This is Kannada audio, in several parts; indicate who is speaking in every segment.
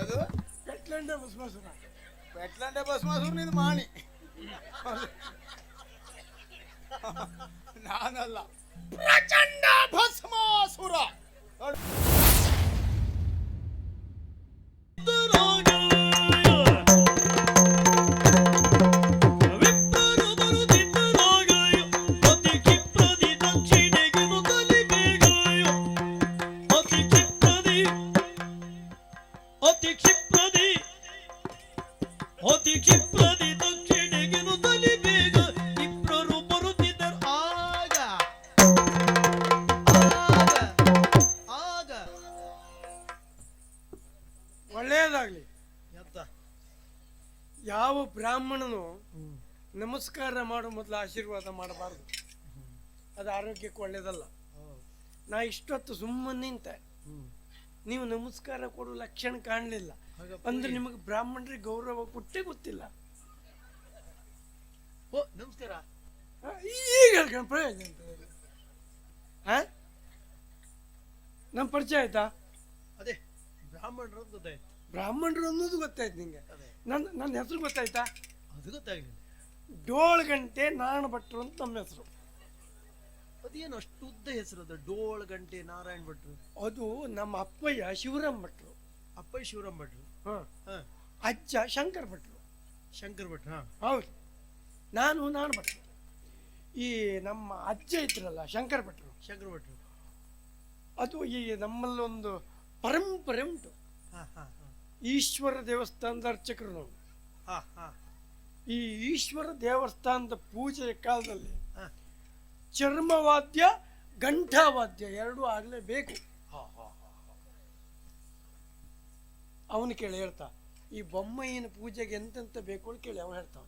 Speaker 1: ಅದು
Speaker 2: ಪೆಟ್ಲಂಡೆ ಬಸವಸುರ
Speaker 1: ಪೆಟ್ಲಂಡೆ ಭಸ್ಮಾಸುರ ನೀನು ಮಾಣಿ ನಾನಲ್ಲ ಪ್ರಚಂಡ ಭಸ್ಮಾಸುರ
Speaker 2: ಯಾವ ಬ್ರಾಹ್ಮಣನು ನಮಸ್ಕಾರ ಮಾಡೋ ಮೊದಲು ಆಶೀರ್ವಾದ ಮಾಡಬಾರ್ದು. ಅದು ಆರೋಗ್ಯಕ್ಕೆ ಒಳ್ಳೇದಲ್ಲ. ನಾ ಇಷ್ಟೊತ್ತು ಸುಮ್ಮನೆ ನಿಂತೆ. ನೀವು ನಮಸ್ಕಾರ ಕೊಡೋ ಲಕ್ಷಣ ಕಾಣಲಿಲ್ಲ. ಅಂದ್ರೆ ನಿಮಗೆ ಬ್ರಾಹ್ಮಣರಿಗೆ ಗೌರವ ಕೊಟ್ಟೇ ಗೊತ್ತಿಲ್ಲ.
Speaker 3: ಓ ನಮಸ್ಕಾರ.
Speaker 2: ಈಗ ಹೇಳ್ಕೊಂಡು ಪ್ರಯೋಜನ ನಮ್ಮ ಪರಿಚಯ ಆಯ್ತಾ?
Speaker 3: ಅದೇ ಬ್ರಾಹ್ಮಣರು
Speaker 2: ಬ್ರಾಹ್ಮಣರು ಅನ್ನೋದು ಗೊತ್ತಾಯ್ತು ನಿಂಗೆ.
Speaker 3: ಅದೇ.
Speaker 2: ನನ್ನ ನನ್ನ ಹೆಸರು ಗೊತ್ತಾಯ್ತಾ?
Speaker 3: ಅದು ಗೊತ್ತಾಗಲಿಲ್ಲ.
Speaker 2: ಡೋಳ್ ಗಂಟೆ ನಾರಾಯಣ ಭಟ್ರು ಅಂತ ನಮ್ಮ ಹೆಸರು.
Speaker 3: ಅದೇನು ಅಷ್ಟು ಉದ್ದ ಹೆಸರು ಅದು? ಡೋಳ್ ಗಂಟೆ ನಾರಾಯಣ ಭಟ್ರು.
Speaker 2: ಅದು ನಮ್ಮ ಅಪ್ಪಯ್ಯ ಶಿವರಾಮ್ ಭಟ್ರು.
Speaker 3: ಅಪ್ಪಯ್ಯ ಶಿವರಾಮ್ ಭಟ್ರು?
Speaker 2: ಹ.
Speaker 3: ಹಾಂ.
Speaker 2: ಅಜ್ಜ ಶಂಕರ್ ಭಟ್ರು.
Speaker 3: ಶಂಕರ್ ಭಟ್ ಹಾಂ.
Speaker 2: ಹೌದು. ನಾನು ನಾನು ಭಟ್ರು. ಈ ನಮ್ಮ ಅಜ್ಜ ಇದ್ರಲ್ಲ ಶಂಕರ್ ಭಟ್ರು.
Speaker 3: ಶಂಕರ್ ಭಟ್ರು.
Speaker 2: ಅದು ಈ ನಮ್ಮಲ್ಲೊಂದು ಪರಂಪರೆ ಉಂಟು.
Speaker 3: ಹಾ ಹಾ.
Speaker 2: ಈಶ್ವರ ದೇವಸ್ಥಾನದ ಅರ್ಚಕರು ನಾವು.
Speaker 3: ಹಾ ಹಾ.
Speaker 2: ಈ ಈಶ್ವರ ದೇವಸ್ಥಾನದ ಪೂಜೆಯ ಕಾಲದಲ್ಲಿ. ಚರ್ಮವಾದ್ಯ ಘಂಟಾವಾದ್ಯ ಎರಡೂ ಆಗಲೇಬೇಕು. ಅವನು ಕೇಳಿ ಹೇಳ್ತಾ ಈ ಬೊಮ್ಮಯ್ಯನ ಪೂಜೆಗೆ ಎಂತೆಂತ ಬೇಕು? ಅಂತ ಕೇಳಿ ಅವನು ಹೇಳ್ತಾವ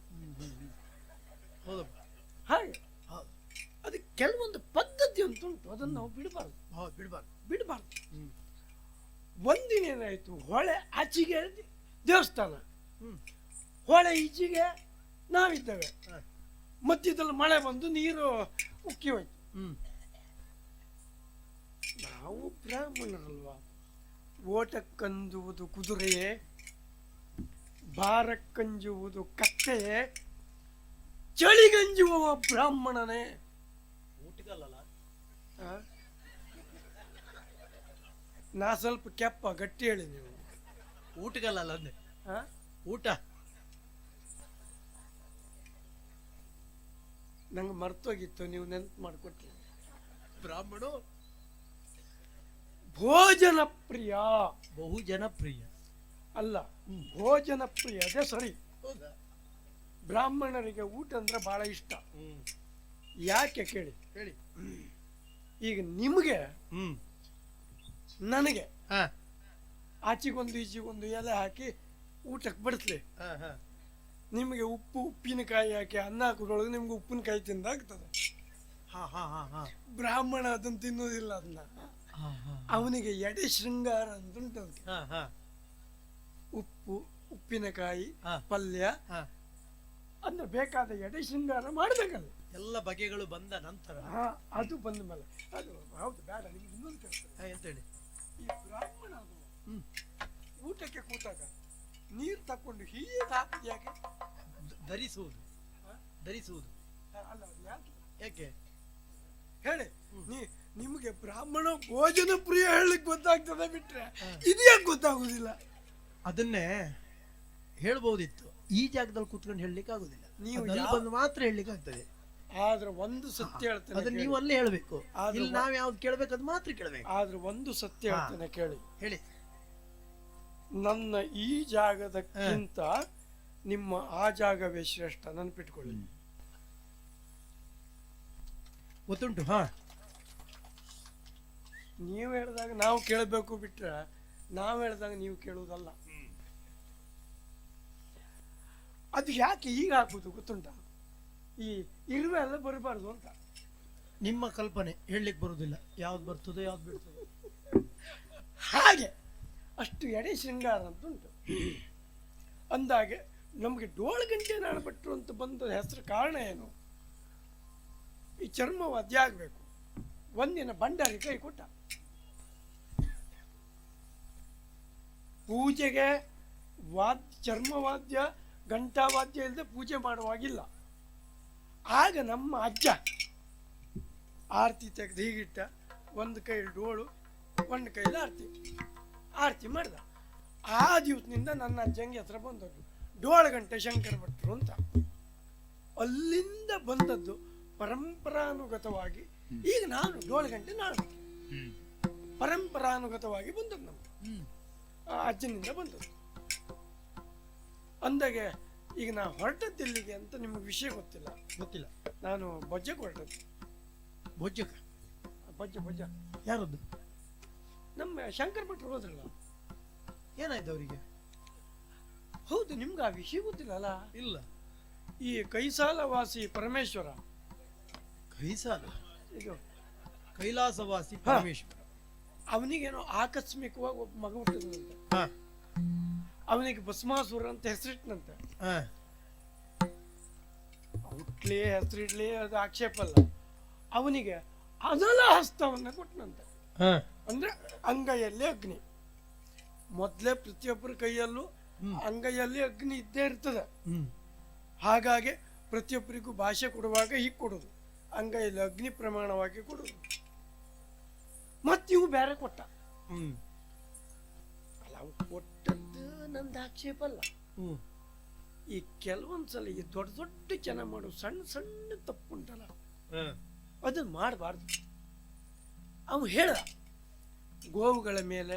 Speaker 2: ಹಾಗೆ.
Speaker 3: ಅದು
Speaker 2: ಅದಕ್ಕೆ ಕೆಲವೊಂದು ಪದ್ಧತಿ ಅಂತ ಉಂಟು ಅದನ್ನು ನಾವು ಬಿಡಬಾರ್ದು.
Speaker 3: ಬಿಡಬಾರ್ದು.
Speaker 2: ಬಿಡ್ಬಾರ್ದು. ಒಂದಿನ ಏನಾಯ್ತು ಹೊಳೆ ಆಚೆಗೆ ದೇವಸ್ಥಾನ. ಹೊಳೆ ಈಚೆಗೆ ನಾವಿದ್ದೇವೆ. ಮಧ್ಯದಲ್ಲಿ ಮಳೆ ಬಂದು ನೀರು ಉಕ್ಕಿ ಹೋಯ್ತು. ನಾವು ಬ್ರಾಹ್ಮಣರಲ್ವಾ? ಓಟಕ್ಕಂಜುವುದು ಕುದುರೆಯೇ ಭಾರಕ್ಕಂಜುವುದು ಕತ್ತೆಯೇ ಚಳಿಗಂಜುವ ಬ್ರಾಹ್ಮಣನೇ. ಊಟಗಲ್ಲ? ನಾ ಸ್ವಲ್ಪ ಕೆಪ್ಪ ಗಟ್ಟಿ ಹೇಳಿ ನೀವು.
Speaker 3: ಊಟಕ್ಕಲ್ಲ ಅಂದೆ
Speaker 2: ಆ?
Speaker 3: ಊಟ?
Speaker 2: ನಂಗೆ ಮರ್ತೋಗಿತ್ತು ನೀವು ನೆನ್ಪು ಮಾಡಿಕೊಟ್ಟು
Speaker 3: ಬ್ರಾಹ್ಮಣ?
Speaker 2: ಭೋಜನ ಪ್ರಿಯ
Speaker 3: ಬಹು ಜನಪ್ರಿಯ
Speaker 2: ಅಲ್ಲ ಭೋಜನ ಪ್ರಿಯ ಅದೇ ಸರಿ.
Speaker 3: ಹೌದಾ?
Speaker 2: ಬ್ರಾಹ್ಮಣರಿಗೆ ಊಟ ಅಂದ್ರೆ ಬಹಳ ಇಷ್ಟ.
Speaker 3: ಹ್ಮ್.
Speaker 2: ಯಾಕೆ ಕೇಳಿ?
Speaker 3: ಹೇಳಿ.
Speaker 2: ಈಗ ನಿಮಗೆ
Speaker 3: ಹ್ಮ್.
Speaker 2: ನನಗೆ.
Speaker 3: ಹಾ.
Speaker 2: ಆಚೆಗೊಂದು ಈಚೆಗೊಂದು ಎಲೆ ಹಾಕಿ ಊಟಕ್ಕೆ ಬಡಿಸ್ಲಿ.
Speaker 3: ಹಾ ಹಾ.
Speaker 2: ನಿಮಗೆ ಉಪ್ಪು ಉಪ್ಪಿನಕಾಯಿ ಹಾಕಿ ಅನ್ನ ಹಾಕೋದ್ರೊಳಗೆ ನಿಮ್ಗೆ ಉಪ್ಪಿನಕಾಯಿ ತಿಂದಾಗ್ತದೆ.
Speaker 3: ಹಾ ಹಾ ಹಾ ಹಾ.
Speaker 2: ಬ್ರಾಹ್ಮಣ ಅದನ್ನ ತಿನ್ನೋದಿಲ್ಲ ಅದನ್ನ.
Speaker 3: ಹಾ ಹಾ
Speaker 2: ಅವನಿಗೆ ಎಡೆ ಶೃಂಗಾರ ಅಂತ ಉಂಟು ಅದಕ್ಕೆ
Speaker 3: ಹಾ ಹಾ.
Speaker 2: ಉಪ್ಪು ಉಪ್ಪಿನಕಾಯಿ. ಪಲ್ಯ.
Speaker 3: ಹಾ.
Speaker 2: ಅಂದ್ರೆ ಬೇಕಾದ ಎಡೆ ಶೃಂಗಾರ ಮಾಡ್ಬೇಕಲ್ಲ.
Speaker 3: ಎಲ್ಲ ಬಗೆಗಳು ಬಂದ ನಂತರ.
Speaker 2: ಹಾ ಅದು ಬಂದ ಮೇಲೆ. ಅದು ಹೌದು ಬೇಡ ನಿಮ್ಗೆ ಇನ್ನೊಂದು ಕೆಲಸ
Speaker 3: ಹಾ, ಹೇಳಿ?
Speaker 2: ಈ ಬ್ರಾಹ್ಮಣ ಊಟಕ್ಕೆ ಕೂತಾಗ ನೀರು ತಕೊಂಡು ಹೀಗೆ ಯಾಕೆ
Speaker 3: ಧರಿಸುವುದು. ಧರಿಸುವುದು.
Speaker 2: ಅಲ್ಲ ಯಾಕೆ?
Speaker 3: ಯಾಕೆ?
Speaker 2: ಹೇಳಿ. ನೀ ನಿಮಗೆ ಬ್ರಾಹ್ಮಣ ಭೋಜನ ಪ್ರಿಯ ಹೇಳಲಿಕ್ಕೆ ಗೊತ್ತಾಗ್ತದೆ ಬಿಟ್ರೆ
Speaker 3: ಇದ್ಯಾಕೆ
Speaker 2: ಇದು ಯಾಕೆ ಗೊತ್ತಾಗುದಿಲ್ಲ?
Speaker 3: ಅದನ್ನೇ ಹೇಳ್ಬೋದಿತ್ತು. ಈ ಜಾಗದಲ್ಲಿ ಕೂತ್ಕೊಂಡು ಹೇಳಲಿಕ್ಕೆ ಆಗುದಿಲ್ಲ
Speaker 2: ನೀವು
Speaker 3: ಬಂದು ಮಾತ್ರ ಹೇಳಲಿಕ್ಕೆ ಆಗ್ತದೆ
Speaker 2: ಆದ್ರೆ ಒಂದು ಸತ್ಯ ಹೇಳ್ತೇನೆ
Speaker 3: ಅದನ್ನ ನೀವು ಅಲ್ಲೇ ಹೇಳಬೇಕು.
Speaker 2: ಆದ್ರೆ
Speaker 3: ಇಲ್ಲಿ ನಾವು ಯಾವ್ದು ಕೇಳ್ಬೇಕು ಅದು ಮಾತ್ರ ಕೇಳಬೇಕು.
Speaker 2: ಆದ್ರೆ ಒಂದು ಸತ್ಯ
Speaker 3: ಹಾ.
Speaker 2: ಹೇಳ್ತೇನೆ ಕೇಳಿ.
Speaker 3: ಹೇಳಿ.
Speaker 2: ನನ್ನ ಈ ಜಾಗದಕ್ಕಿಂತ ನಿಮ್ಮ ಆ ಜಾಗವೇ ಶ್ರೇಷ್ಠ ನೆನಪಿಟ್ಕೊಳ್ಳಿ.
Speaker 3: ಗೊತ್ತುಂಟು ಹಾ.
Speaker 2: ನೀವು ಹೇಳಿದಾಗ ನಾವು ಕೇಳಬೇಕು ಬಿಟ್ರೆ ನಾವು ಹೇಳಿದಾಗ ನೀವು ಕೇಳುವುದಲ್ಲ. ಅದು ಯಾಕೆ ಈಗ ಹಾಕುದು ಗೊತ್ತುಂಟ? ಈ ಇರುವೆ ಎಲ್ಲ ಬರಬಾರ್ದು ಅಂತ.
Speaker 3: ನಿಮ್ಮ ಕಲ್ಪನೆ ಹೇಳಲಿಕ್ಕೆ ಬರುವುದಿಲ್ಲ. ಯಾವ್ದು ಬರ್ತದೆ, ಯಾವ್ದು ಬೀಳ್ತದೆ?
Speaker 2: ಹಾಗೆ ಅಷ್ಟು ಎಡೆ ಶೃಂಗಾರ ಅಂತ ಉಂಟು. ಅಂದಾಗೆ ನಮಗೆ ಡೋಳು ಗಂಟೆ ನಾಳೆ ಬಿಟ್ಟರು ಅಂತ ಬಂದ ಹೆಸರು ಕಾರಣ ಏನು? ಈ ಚರ್ಮ ಆಗಬೇಕು ಒಂದಿನ ಭಂಡಾರಿ ಕೈ ಕೊಟ್ಟ. ಪೂಜೆಗೆ ವಾದ್ಯ, ಚರ್ಮವಾದ್ಯ, ಘಂಟಾವಾದ್ಯ ಇಲ್ಲದೆ ಪೂಜೆ ಮಾಡುವಾಗಿಲ್ಲ. ಆಗ ನಮ್ಮ ಅಜ್ಜ ಆರತಿ ತೆಗೆದು ಹೀಗಿಟ್ಟ ಒಂದು ಕೈ ಡೋಳು ಒಂದು ಕೈಲಿ ಆರತಿ ಆರತಿ ಮಾಡ್ದ. ಆ ದಿವಸದಿಂದ ನನ್ನ ಅಜ್ಜಂಗೆ ಹತ್ರ ಬಂದದ್ದು ಡೋಳು ಗಂಟೆ ಶಂಕರ ಭಟ್ರು ಅಂತ. ಅಲ್ಲಿಂದ ಬಂದದ್ದು ಪರಂಪರಾನುಗತವಾಗಿ ಈಗ ನಾನು ಡೋಳು ಗಂಟೆ ನಾನು ಪರಂಪರಾನುಗತವಾಗಿ ಬಂದದ್ದು ನಮ್ಗೆ ಆ ಅಜ್ಜನಿಂದ ಬಂದದ್ದು. ಅಂದಾಗೆ ಈಗ ನಾ ಹೊರಟದ್ದು ಇಲ್ಲಿಗೆ ಅಂತ ನಿಮಗೆ ವಿಷಯ ಗೊತ್ತಿಲ್ಲ.
Speaker 3: ಗೊತ್ತಿಲ್ಲ.
Speaker 2: ನಾನು ಬೊಜ್ಜಕ್ಕೆ ಹೊರಟದ್ದು
Speaker 3: ಭೋಜ್ಯಕ
Speaker 2: ಬೊಜ್ಜ ಬೊಜ್ಜ.
Speaker 3: ಯಾರದ್ದು?
Speaker 2: ನಮ್ಮ ಶಂಕರ್ ಭಟ್ರು ಹೋದ್ರಲ್ಲ.
Speaker 3: ಏನಾಯ್ತು ಅವರಿಗೆ?
Speaker 2: ಹೌದು ನಿಮ್ಗೆ ಆ ವಿಷಯ ಗೊತ್ತಿಲ್ಲಲ್ಲ?
Speaker 3: ಇಲ್ಲ.
Speaker 2: ಈ ಕೈಸಾಲವಾಸಿ ಪರಮೇಶ್ವರ.
Speaker 3: ಕೈಸಾಲ?
Speaker 2: ಇದು.
Speaker 3: ಕೈಲಾಸವಾಸಿ. ಪರಮೇಶ್ವರ.
Speaker 2: ಅವನಿಗೇನೋ ಆಕಸ್ಮಿಕವಾಗಿ ಒಬ್ಬ ಮಗ ಹುಟ್ಟಿದಂತೆ
Speaker 3: ಹಾ.
Speaker 2: ಅವನಿಗೆ ಭಸ್ಮಾಸುರ ಅಂತ ಹೆಸರಿಟ್ಟನಂತೆ
Speaker 3: ಹಾ.
Speaker 2: ಹುಟ್ಲಿ ಹೆಸರಿಡ್ಲಿ ಅದು ಆಕ್ಷೇಪ ಅಲ್ಲ. ಅವನಿಗೆ ಅದಲ ಹಸ್ತವನ್ನ ಕೊಟ್ಟನಂತೆ ಅಂದ್ರೆ ಅಂಗೈಯಲ್ಲಿ ಅಗ್ನಿ. ಮೊದಲೇ ಪ್ರತಿಯೊಬ್ಬರ ಕೈಯಲ್ಲೂ. ಅಂಗೈಯಲ್ಲಿ ಅಗ್ನಿ ಇದ್ದೇ ಇರ್ತದೆ. ಹಾಗಾಗಿ ಪ್ರತಿಯೊಬ್ಬರಿಗೂ ಭಾಷೆ ಕೊಡುವಾಗ ಹೀಗೆ ಕೊಡೋದು. ಅಂಗೈಯಲ್ಲಿ ಅಗ್ನಿ ಪ್ರಮಾಣವಾಗಿ ಕೊಡೋದು. ಮತ್ತಿವು ಬೇರೆ ಕೊಟ್ಟ. ಅಲ್ಲ ಕೊಟ್ಟ ನಂದು ಆಕ್ಷೇಪ ಅಲ್ಲ
Speaker 3: ಹ್ಮ್
Speaker 2: ಈ ಕೆಲವೊಂದ್ಸಲ ಈ ದೊಡ್ಡ ದೊಡ್ಡ ಜನ ಮಾಡೋ ಸಣ್ಣ ಸಣ್ಣ ತಪ್ಪುಂಟಲ್ಲ.
Speaker 3: ಉಂಟಲ್ಲ
Speaker 2: ಅದನ್ನ ಮಾಡಬಾರ್ದು. ಅವನು ಹೇಳ ಗೋವುಗಳ ಮೇಲೆ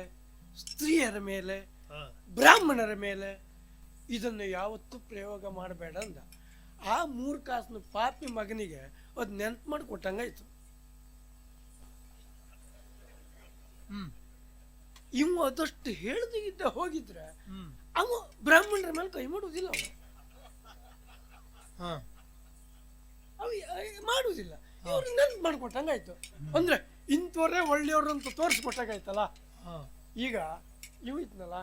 Speaker 2: ಸ್ತ್ರೀಯರ ಮೇಲೆ ಬ್ರಾಹ್ಮಣರ ಮೇಲೆ ಇದನ್ನು ಯಾವತ್ತೂ ಪ್ರಯೋಗ ಮಾಡಬೇಡ ಅಂದ. ಆ ಮೂರು ಕಾಸಿನ ಪಾಪಿ ಮಗನಿಗೆ ಅದು ನೆನ್ಪು ಮಾಡಿ ಕೊಟ್ಟಂಗಾಯ್ತು
Speaker 3: ಹ್ಮ್.
Speaker 2: ಇವು ಅದಷ್ಟು ಹೇಳ್ದಿದ್ದ ಹೋಗಿದ್ರೆ
Speaker 3: ಹ್ಮ್.
Speaker 2: ಅವ ಬ್ರಾಹ್ಮಣರ ಮೇಲೆ ಕೈ ಮಾಡುವುದಿಲ್ಲ ಅವ.
Speaker 3: ಹಾ.
Speaker 2: ಅವ ಯ- ಮಾಡುವುದಿಲ್ಲ. ಇವ್ರು ನೆನ್ಪು ಮಾಡ್ಕೊಟ್ಟಂಗಾಯ್ತು. ಅಂದ್ರೆ ಇಂಥವರೇ ಒಳ್ಳೆಯವ್ರು ಅಂತ ತೋರಿಸ್ಕೊಟ್ಟಂಗಾಯ್ತಲ್ಲ ಈಗ ಇವ್ ಇದ್ನಲ್ಲ?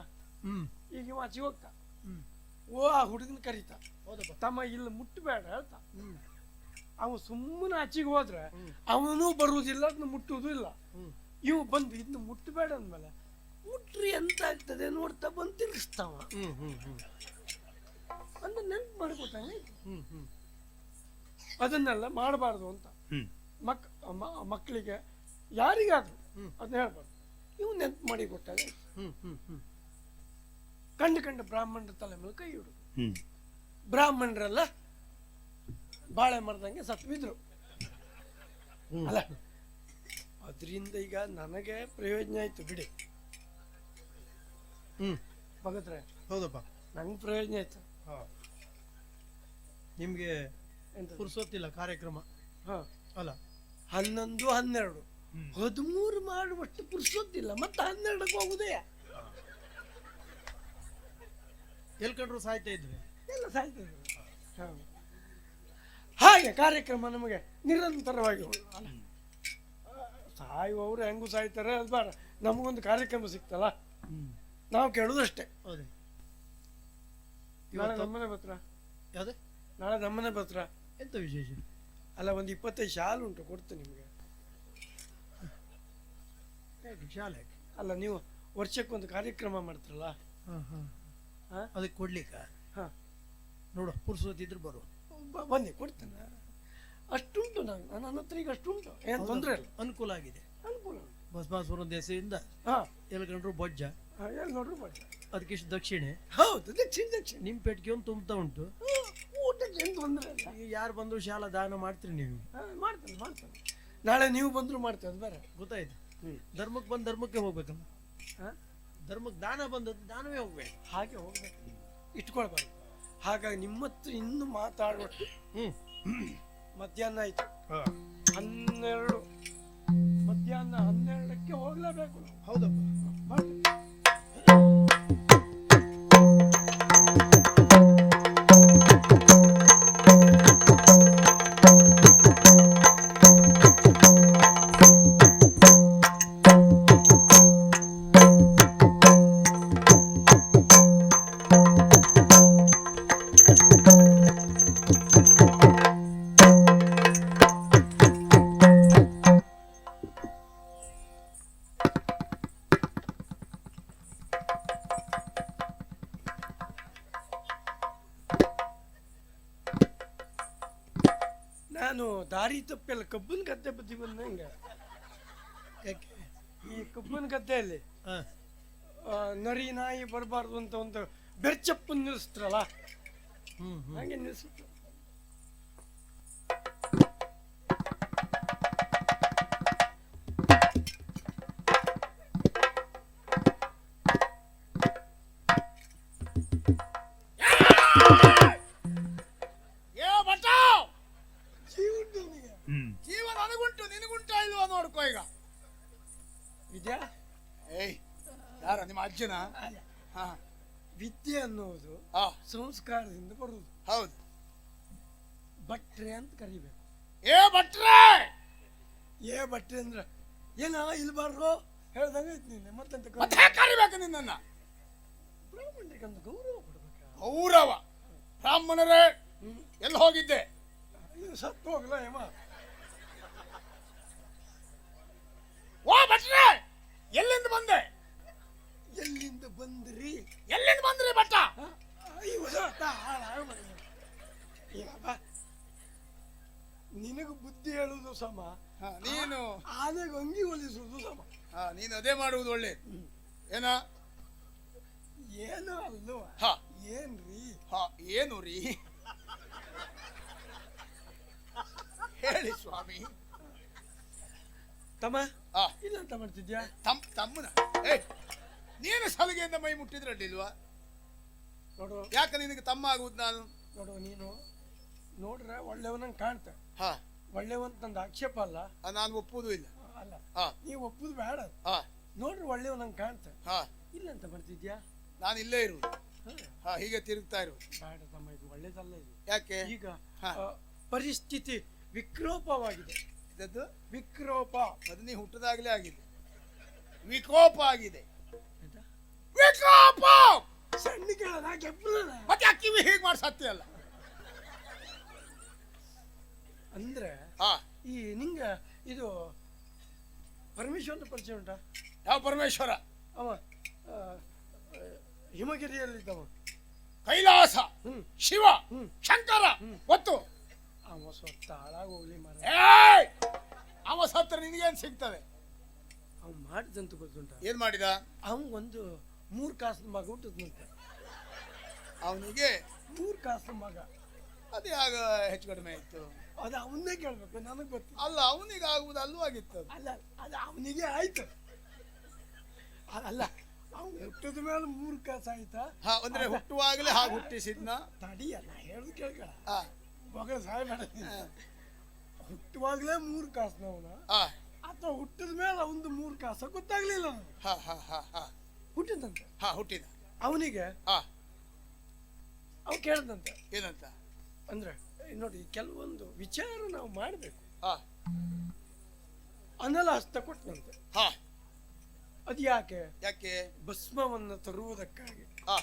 Speaker 3: ಹ್ಮ್.
Speaker 2: ಈಗ ಇವ ಆಚೆ ಹೋಗ್ತಾ
Speaker 3: ಹ್ಮ್.
Speaker 2: ಓ ಆ ಹುಡುಗನ ಕರೀತ. ತಮ್ಮ ಇಲ್ಲಿ ಮುಟ್ಟಬೇಡ ಹೇಳ್ತ ಅವ ಸುಮ್ಮನೆ ಆಚೆಗೆ ಹೋದ್ರೆ ಅವನು ಬರುವುದಿಲ್ಲ ಅದನ್ನ ಮುಟ್ಟುವುದು ಇಲ್ಲ.
Speaker 3: ಇವ್
Speaker 2: ಇವು ಬಂದು ಇದನ್ನ ಮುಟ್ಟಬೇಡ ಅಂದ್ಮೇಲೆ ಮುಟ್ರಿ ಎಂತ ಆಗ್ತದೆ ನೋಡ್ತಾ ಬಂದು ತಿರ್ಗಿಸ್ತಾವ.
Speaker 3: ಹ್ಮ್ ಹ್ಮ್ ಹ್ಮ್.
Speaker 2: ಅಂದ ನೆನ್ಪು ಮಾಡಿಕೊಟ್ಟಂಗೆ ಅದನ್ನೆಲ್ಲ ಮಾಡಬಾರ್ದು ಅಂತ. ಮಕ್ ಮಕ್ಕಳಿಗೆ ಯಾರಿಗಾದ್ರು. ಅದನ್ನ ಹೇಳ್ಬಾರ್ದು. ಇವು ನೆನ್ಪು ಮಾಡಿ ಕೊಟ್ಟಾಗ ಕಂಡು ಕಂಡು ಬ್ರಾಹ್ಮಣರ ತಲೆ ಮೇಲೆ ಕೈ ಇಡುದು.
Speaker 3: ಹ್ಮ್.
Speaker 2: ಬ್ರಾಹ್ಮಣರೆಲ್ಲ ಬಾಳೆ ಮರದಂಗೆ ಸತ್ತು ಬಿದ್ರು ಅಲ್ಲ ಅದರಿಂದ ಈಗ ನನಗೆ ಪ್ರಯೋಜನ ಆಯ್ತು ಬಿಡಿ.
Speaker 3: ಹ್ಮ್.
Speaker 2: ಭಗತ್ರೆ
Speaker 3: ಹೌದಪ್ಪ.
Speaker 2: ನಂಗೆ ಪ್ರಯೋಜನ ಆಯ್ತು.
Speaker 3: ಹಾ. ನಿಮ್ಗೆ
Speaker 2: ಎಂತ
Speaker 3: ಪುರ್ಸೊತ್ತಿಲ್ಲ ಕಾರ್ಯಕ್ರಮ?
Speaker 2: ಹಾ.
Speaker 3: ಅಲ್ಲ.
Speaker 2: ಹನ್ನೊಂದು ಹನ್ನೆರಡು.
Speaker 3: ಹ್ಮ್.
Speaker 2: ಹದಿಮೂರು ಮಾಡುವಷ್ಟು ಪುರ್ಸೊತ್ತಿಲ್ಲ ಮತ್ತೆ ಹನ್ನೆರಡಕ್ಕೆ ಹೋಗುದೇ?
Speaker 3: ಎಲ್ ಕಂಡ್ರು ಸಾಯ್ತಾ ಇದ್ವಿ
Speaker 2: ಎಲ್ಲ ಸಾಯ್ತದೆ ಹಾ. ಹಾಗೆ ಕಾರ್ಯಕ್ರಮ ನಮಗೆ ನಿರಂತರವಾಗಿ ಹೋಗುದು, ಅಲ್ಲ ಸಾಯುವವರು ಹೆಂಗೂ ಸಾಯ್ತಾರೆ ಅದು ಬೇಡ. ನಮಗೊಂದು ಕಾರ್ಯಕ್ರಮ ಸಿಕ್ತಲ್ಲ? ನಾವು ಕೇಳೋದಷ್ಟೇ
Speaker 3: ಅಷ್ಟೇ.
Speaker 2: ನಾಳೆ ನಮ್ಮನೆ ಪತ್ರ
Speaker 3: ಯಾವುದೇ?
Speaker 2: ನಾಳೆ ನಮ್ಮನೆ ಪತ್ರ
Speaker 3: ಎಂತ ವಿಶೇಷ?
Speaker 2: ಅಲ್ಲ ಒಂದು ಇಪ್ಪತ್ತೈದು ಶಾಲು ಉಂಟು ಕೊಡ್ತೇನೆ ನಿಮಗೆ.
Speaker 3: ಶಾಲೆ
Speaker 2: ಅಲ್ಲ ನೀವು ವರ್ಷಕ್ಕೊಂದು ಕಾರ್ಯಕ್ರಮ ಮಾಡ್ತಾರಲ್ಲ?
Speaker 3: ಹಾಂ ಹಾಂ.
Speaker 2: ಹಾ?
Speaker 3: ಅದಕ್ಕೆ ಕೊಡ್ಲಿಕ್ಕ?
Speaker 2: ಹಾಂ.
Speaker 3: ನೋಡು ಪುರ್ಸೊತ್ತಿದ್ರು ಬರು.
Speaker 2: ಬನ್ನಿ ಕೊಡ್ತೇನೆ. ಅಷ್ಟುಂಟು ನಾನು ನನ್ನ ಹತ್ರ ಈಗ ಅಷ್ಟುಂಟು. ಏನು ತೊಂದರೆ ಇಲ್ಲ.
Speaker 3: ಅನುಕೂಲ ಆಗಿದೆ.
Speaker 2: ಅನುಕೂಲ
Speaker 3: ಬಸ್ ಬಾಸ್ ಒಂದು ಹೆಸರಿಂದ
Speaker 2: ಹಾಂ.
Speaker 3: ಎಲ್ಲಿ ಕಂಡ್ರು ಬೊಜ್ಜ.
Speaker 2: ಎಲ್ಲಿ ನೋಡ್ರಿ ಮಾಡಿ
Speaker 3: ಅದಕ್ಕಿಷ್ಟು ದಕ್ಷಿಣೆ.
Speaker 2: ಹೌದು ದಕ್ಷಿಣ ದಕ್ಷಿಣ.
Speaker 3: ನಿಮ್ ಪೆಟ್ಟಿಗೆ ಒಂದು ತುಂಬ್ತಾ ಉಂಟು.
Speaker 2: ಊಟಕ್ಕೆ ಏನು ತೊಂದರೆ ಇಲ್ಲ
Speaker 3: ಈಗ ಯಾರು ಬಂದ್ರು ಶಾಲಾ ದಾನ ಮಾಡ್ತೀರಿ ನೀವು?
Speaker 2: ಹಾ, ಮಾಡ್ತೇನೆ ಮಾಡ್ತೇನೆ. ನಾಳೆ ನೀವು ಬಂದ್ರು ಮಾಡ್ತೇವೆ ಅದು ಬೇರೆ.
Speaker 3: ಗೊತ್ತಾಯ್ತು.
Speaker 2: ಹ್ಮ್.
Speaker 3: ಧರ್ಮಕ್ಕೆ ಬಂದು ಧರ್ಮಕ್ಕೆ ಹೋಗ್ಬೇಕಲ್ಲ?
Speaker 2: ಹಾ?
Speaker 3: ಧರ್ಮಕ್ಕೆ ದಾನ ಬಂದದ್ದು ದಾನವೇ ಹೋಗ್ಬೇಕು.
Speaker 2: ಹಾಗೆ ಹೋಗ್ಬೇಕು. ಇಟ್ಕೊಳ್ಬಾರ್ದು. ಹಾಗಾಗಿ ನಿಮ್ಮತ್ತು ಇನ್ನು ಮಾತಾಡುವಷ್ಟು
Speaker 3: ಹ್ಮ್.
Speaker 2: ಮಧ್ಯಾಹ್ನ ಆಯ್ತು. ಹನ್ನೆರಡು. ಮಧ್ಯಾಹ್ನ ಹನ್ನೆರಡಕ್ಕೆ ಹೋಗ್ಲೇಬೇಕು ನಾವು.
Speaker 3: ಹೌದಪ್ಪ.
Speaker 2: ಬರ್ರಿ. ನಿಲ್ಲಿಸ್ತಾರಲ್ಲ
Speaker 3: ಹ್ಞೂ.
Speaker 2: ಹಾಗೆ ನಿಲ್ಲಿಸಿತ್ತು ಸಂಸ್ಕಾರದಿಂದ ಬರುವುದು.
Speaker 1: ಹೌದು.
Speaker 2: ಭಟ್ರೆ ಅಂತ ಕರಿಬೇಕು.
Speaker 1: ಏ ಭಟ್ರೆ!
Speaker 2: ಏ ಭಟ್ರೆ ಅಂದ್ರೆ ಏನ ಇಲ್ಲಿ ಬರ್ರು ಹೇಳ್ದಂಗ ಐತಿ ನೀನೆ ಮತ್ತೆಂತ
Speaker 1: ಮತ್ತೆ ಕರಿಬೇಕು
Speaker 2: ನಿನ್ನ ಬ್ರಾಹ್ಮಣರಿಗೊಂದು ಗೌರವ ಕೊಡ್ಬೇಕು?
Speaker 1: ಗೌರವ. ಬ್ರಾಹ್ಮಣರೇ
Speaker 2: ಹ್ಮ್.
Speaker 1: ಎಲ್ಲಿ ಹೋಗಿದ್ದೆ?
Speaker 2: ಇದು ಸತ್ತು ಹೋಗಲ್ಲ ಏಮ
Speaker 1: ಓ ಭಟ್ರೆ ಎಲ್ಲಿಂದ ಬಂದೆ?
Speaker 2: ಎಲ್ಲಿಂದ ಬಂದ್ರಿ?
Speaker 1: ಎಲ್ಲಿಂದ ಬಂದ್ರಿ ಭಟ್ಟ?
Speaker 2: ಹ? ಅಯ್ಯೋ, ಸತ್ತ, ಹಾಳಾಗ್ ಮಾಡಿದ. ಏನಪ್ಪ ನಿನಗೆ ಬುದ್ಧಿ ಹೇಳುವುದು ಸಮ.
Speaker 1: ಹಾ, ನೀನು.
Speaker 2: ಆನೆಗೆ ಅಂಗಿ ಹೊಲಿಸುವುದು ಸಮ.
Speaker 1: ಹಾ, ನೀನು ಅದೇ ಮಾಡುವುದು ಒಳ್ಳೆ. ಏನ?
Speaker 2: ಏನು ಅಲ್ವ
Speaker 1: ಹಾ.
Speaker 2: ಏನ್ರಿ?
Speaker 1: ಹಾ ಏನು ರೀ? ಹೇಳಿ ಸ್ವಾಮಿ.
Speaker 2: ತಮ್ಮ ಇಲ್ಲ ಅಂತ ಮಾಡ್ತಿದ್ಯಾ?
Speaker 1: ತಮ್ ತಮ್ಮನ. ಏ ನೀನು ಸಲಿಗೆಯಿಂದ ಮೈ ಮುಟ್ಟಿದ್ರಡ್ಡಿಲ್ವಾ
Speaker 2: ನೋಡು.
Speaker 1: ಯಾಕೆ ನಿನಗೆ ತಮ್ಮ ಆಗುವುದು ನಾನು?
Speaker 2: ನೋಡು ನೀನು ನೋಡ್ರೆ ಒಳ್ಳೆಯವನಂಗೆ ಕಾಣ್ತ.
Speaker 1: ಹಾ.
Speaker 2: ಒಳ್ಳೆಯವಂತ ನಂದು ಆಕ್ಷೇಪ ಅಲ್ಲ.
Speaker 1: ಆ, ನಾನು ಒಪ್ಪುದು ಇಲ್ಲ.
Speaker 2: ಅಲ್ಲ.
Speaker 1: ಹಾ.
Speaker 2: ನೀವು ಒಪ್ಪುದು ಬೇಡ
Speaker 1: ಹಾ.
Speaker 2: ನೋಡ್ರಿ ಒಳ್ಳೆಯವನಂಗೆ ಕಾಣ್ತ.
Speaker 1: ಹಾ.
Speaker 2: ಇಲ್ಲ ಅಂತ ಮಾಡ್ತಿದ್ಯಾ
Speaker 1: ನಾನು ಇಲ್ಲೇ ಇರು
Speaker 2: ಹ,
Speaker 1: ಹಾ ಹೀಗೆ ತಿರುಗ್ತಾ ಇರು
Speaker 2: ಬೇಡ ತಮ್ಮ ಇದು ಒಳ್ಳೇದಲ್ಲ ಇದು.
Speaker 1: ಯಾಕೆ?
Speaker 2: ಈಗ
Speaker 1: ಹಾ.
Speaker 2: ಆ, ಪರಿಸ್ಥಿತಿ ವಿಕ್ರೋಪವಾಗಿದೆ.
Speaker 1: ಇದದ್ದು
Speaker 2: ವಿಕ್ರೋಪ.
Speaker 1: ಅದು ನೀ ಹುಟ್ಟದಾಗಲೇ ಆಗಿದೆ. ವಿಕೋಪ ಆಗಿದೆ.
Speaker 2: ಆಯ್ತಾ?
Speaker 1: ವಿಕೋಪ!
Speaker 2: ಸಣ್ಣ ಕೇಳದ ಕೆಪ್ಪಲನ
Speaker 1: ಮತ್ತೆ ಅಕ್ಕಿ ಹೀಗೆ ಮಾಡಿ ಸತ್ಯ ಅಲ್ಲ?
Speaker 2: ಅಂದ್ರೆ
Speaker 1: ಹಾ.
Speaker 2: ಈ ನಿಂಗ ಇದು ಪರಮೇಶ್ವರನ ಪರಿಚಯ ಉಂಟಾ?
Speaker 1: ಯಾವ ಪರಮೇಶ್ವರ?
Speaker 2: ಅವ ಆ, ಹಿಮಗಿರಿಯಲ್ಲಿದ್ದವ.
Speaker 1: ಕೈಲಾಸ
Speaker 2: ಹ್ಮ್.
Speaker 1: ಶಿವ
Speaker 2: ಹ್ಮ್.
Speaker 1: ಶಂಕರ
Speaker 2: ಹ್ಮ್.
Speaker 1: ಒತ್ತು.
Speaker 2: ಅವ ಸ್ವತ್ತ ಹಾಳಾಗೋಗ್ಲಿ ಮರ
Speaker 1: ಏಯ್! ಅವ ಸತ್ರ ನಿನಗೇನ್ ಸಿಗ್ತದೆ?
Speaker 2: ಅವ್ನು ಮಾಡಿದಂತ ಗೊತ್ತುಂಟ?
Speaker 1: ಏನ್ ಮಾಡಿದ?
Speaker 2: ಅವ್ನ್ ಒಂದು ಮೂರ್ ಕಾಸಿನ ಮಗ ಹುಟ್ಟಿದ್ನಂತೆ
Speaker 1: ಅವನಿಗೆ
Speaker 2: ಮೂರು ಕಾಸು ಮಗ.
Speaker 1: ಅದೇ ಆಗ ಹೆಚ್ಚು ಕಡಿಮೆ ಆಯಿತು.
Speaker 2: ಅದು ಅವನ್ನೇ ಕೇಳ್ಬೇಕು ನನಗೆ ಗೊತ್ತು
Speaker 1: ಅಲ್ಲ ಅವನಿಗೆ ಆಗುವುದು ಅಲ್ಲೂ ಆಗಿತ್ತು ಅದು.
Speaker 2: ಅಲ್ಲ ಅದು ಅವನಿಗೆ ಆಯ್ತು. ಅಲ್ಲ ಅವ್ನು ಹುಟ್ಟಿದ ಮೇಲೆ ಮೂರು ಕಾಸು ಆಯ್ತಾ?
Speaker 1: ಅಂದ್ರೆ ಹುಟ್ಟುವಾಗಲೇ ಹಾಗೆ ಹುಟ್ಟಿಸಿದ್ನ?
Speaker 2: ತಡಿಯಲ್ಲ ಹೇಳುದು ಕೇಳ್ಕೊಳ.
Speaker 1: ಆ,
Speaker 2: ಮಗಳ ಸಹಾಯ ಮಾಡ ಹುಟ್ಟುವಾಗಲೇ ಮೂರು ಕಾಸು
Speaker 1: ಆ,
Speaker 2: ಅಥವಾ ಹುಟ್ಟಿದ ಮೇಲೆ ಒಂದು ಮೂರು ಕಾಸ ಗೊತ್ತಾಗ್ಲಿಲ್ಲ ನನಗೆ.
Speaker 1: ಹಾ ಹಾ ಹಾ ಹಾ.
Speaker 2: ಹುಟ್ಟಿದಂತೆ.
Speaker 1: ಹಾ ಹುಟ್ಟಿದ.
Speaker 2: ಅವನಿಗೆ
Speaker 1: ಹಾ.
Speaker 2: ಅವ್ ಕೇಳ್ದಂತೆ.
Speaker 1: ಏನಂತ?
Speaker 2: ಅಂದ್ರೆ ನೋಡಿ ಕೆಲವೊಂದು ವಿಚಾರ ನಾವು ಮಾಡಬೇಕು.
Speaker 1: ಹಾ.
Speaker 2: ಅನಲ ಹಸ್ತ ಕೊಟ್ಟನಂತೆ.
Speaker 1: ಹಾ.
Speaker 2: ಅದು ಯಾಕೆ?
Speaker 1: ಯಾಕೆ?
Speaker 2: ಭಸ್ಮವನ್ನು ತರುವುದಕ್ಕಾಗಿ.
Speaker 1: ಹಾ.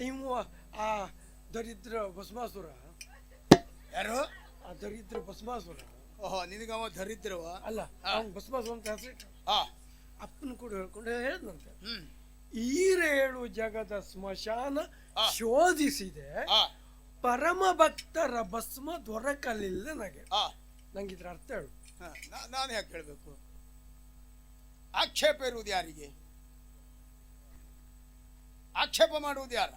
Speaker 2: ಇವ ಆ ದರಿದ್ರ ಭಸ್ಮಾಸುರ.
Speaker 1: ಯಾರು?
Speaker 2: ಆ ದರಿದ್ರ ಭಸ್ಮಾಸುರ.
Speaker 1: ಓಹೋ ನಿನಗವ ದರಿದ್ರವ?
Speaker 2: ಅಲ್ಲ. ಅವ್ನು ಭಸ್ಮಾಸುರ ಅಂತ ಹೆಸರಿಟ್ಟ
Speaker 1: ಹಾ.
Speaker 2: ಅಪ್ಪನ ಕೂಡ ಹೇಳ್ಕೊಂಡು ಹೇಳಿದಂತೆ ಈರೇಳು ಜಗದ ಸ್ಮಶಾನ ಶೋಧಿಸಿದೆ. ಪರಮ ಭಕ್ತರ ಭಸ್ಮ ದೊರಕಲಿಲ್ಲ ನನಗೆ. ನಂಗೆ ಇದ್ರ ಅರ್ಥ ಹೇಳು.
Speaker 1: ನಾನು ಯಾಕೆ ಹೇಳ್ಬೇಕು? ಆಕ್ಷೇಪ ಇರುವುದು ಯಾರಿಗೆ? ಆಕ್ಷೇಪ ಮಾಡುವುದು ಯಾರ?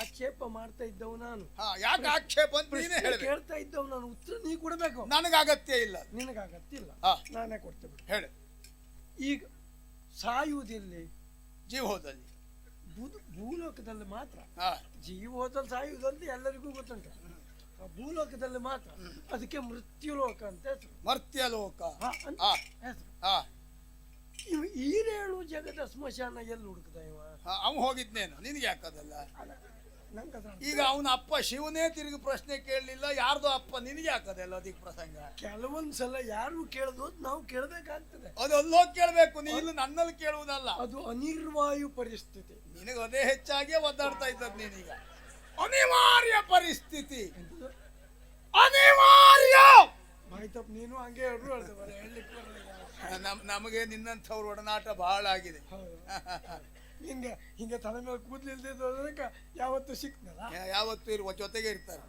Speaker 2: ಆಕ್ಷೇಪ ಮಾಡ್ತಾ ಇದ್ದವು ನಾನು.
Speaker 1: ಹಾ ಯಾಕೆ ಆಕ್ಷೇಪ ಅಂತ ನೀನೇ
Speaker 2: ಹೇಳ್ತಾ ಇದ್ದವು ನಾನು ಉತ್ತರ ನೀ ಕೊಡಬೇಕು.
Speaker 1: ನನಗೆ ಅಗತ್ಯ ಇಲ್ಲ.
Speaker 2: ನಿನಗಾಗತ್ತಿಲ್ಲ
Speaker 1: ಇಲ್ಲ.
Speaker 2: ನಾನೇ ಕೊಡ್ತೇನೆ
Speaker 1: ಹೇಳು.
Speaker 2: ಈಗ ಸಾಯುವುದಿಲ್ಲಿ
Speaker 1: ಜೀವೋದಲ್ಲಿ.
Speaker 2: ಹೋದಲ್ಲಿ ಭೂಲೋಕದಲ್ಲಿ ಮಾತ್ರ. ಜೀವೋದಲ್ಲಿ ಸಾಯುವುದಂತ ಎಲ್ಲರಿಗೂ ಗೊತ್ತುಂಟು. ಭೂಲೋಕದಲ್ಲಿ ಮಾತ್ರ. ಅದಕ್ಕೆ ಮೃತ್ಯುಲೋಕ ಅಂತ ಹೆಸರು.
Speaker 1: ಮರ್ತ್ಯಲೋಕ.
Speaker 2: ಹೆಸರು.
Speaker 1: ಹಾ.
Speaker 2: ಈರೇಳು ಜಗದ ಸ್ಮಶಾನ ಎಲ್ಲಿ ಹುಡುಕದ ಇವ?
Speaker 1: ಅವ್ ಹೋಗಿದ್ನೇನು? ನಿನಗೆ ಯಾಕದಲ್ಲ ಈಗ ಅವನ ಅಪ್ಪ ಶಿವನೇ ತಿರುಗಿ ಪ್ರಶ್ನೆ ಕೇಳಲಿಲ್ಲ ಯಾರ್ದು ಅಪ್ಪ ನಿನಗೆ ಯಾಕದಲ್ಲ ಅದಕ್ಕೆ ಪ್ರಸಂಗ?
Speaker 2: ಕೆಲವೊಂದ್ಸಲ ಯಾರು ಕೇಳೋದು ನಾವು ಕೇಳಬೇಕಾಗ್ತದೆ.
Speaker 1: ಅದು ಅಲ್ಲೋ ಕೇಳಬೇಕು ನೀನು ನನ್ನಲ್ಲಿ ಕೇಳುವುದಲ್ಲ.
Speaker 2: ಅದು ಅನಿರ್ವಾಯು ಪರಿಸ್ಥಿತಿ.
Speaker 1: ನಿನಗೆ ಅದೇ ಹೆಚ್ಚಾಗಿ ಒದ್ದಾಡ್ತಾ ಇದ್ದದ್ ನೀನೀಗ ಅನಿವಾರ್ಯ ಪರಿಸ್ಥಿತಿ. ಅನಿವಾರ್ಯ!
Speaker 2: ಮಾಹಿತಪ್ಪ ತಪ್ಪ ನೀನು ಹಂಗೆ ಹೇಳ್ರು
Speaker 1: ನಮಗೆ ನಿನ್ನಂಥವ್ರ ಒಡನಾಟ ಬಹಳ ಆಗಿದೆ.
Speaker 2: ಹೌದು. ಹಿಂಗೆ ಹಿಂಗೆ ತಲೆ ಮೇಲೆ ಕೂದಲಿಲ್ದೆ ಯಾವತ್ತು ಸಿಕ್ತಲ್ಲ
Speaker 1: ಯಾವತ್ತು ಇರುವ ಜೊತೆಗೆ ಇರ್ತಾರೆ.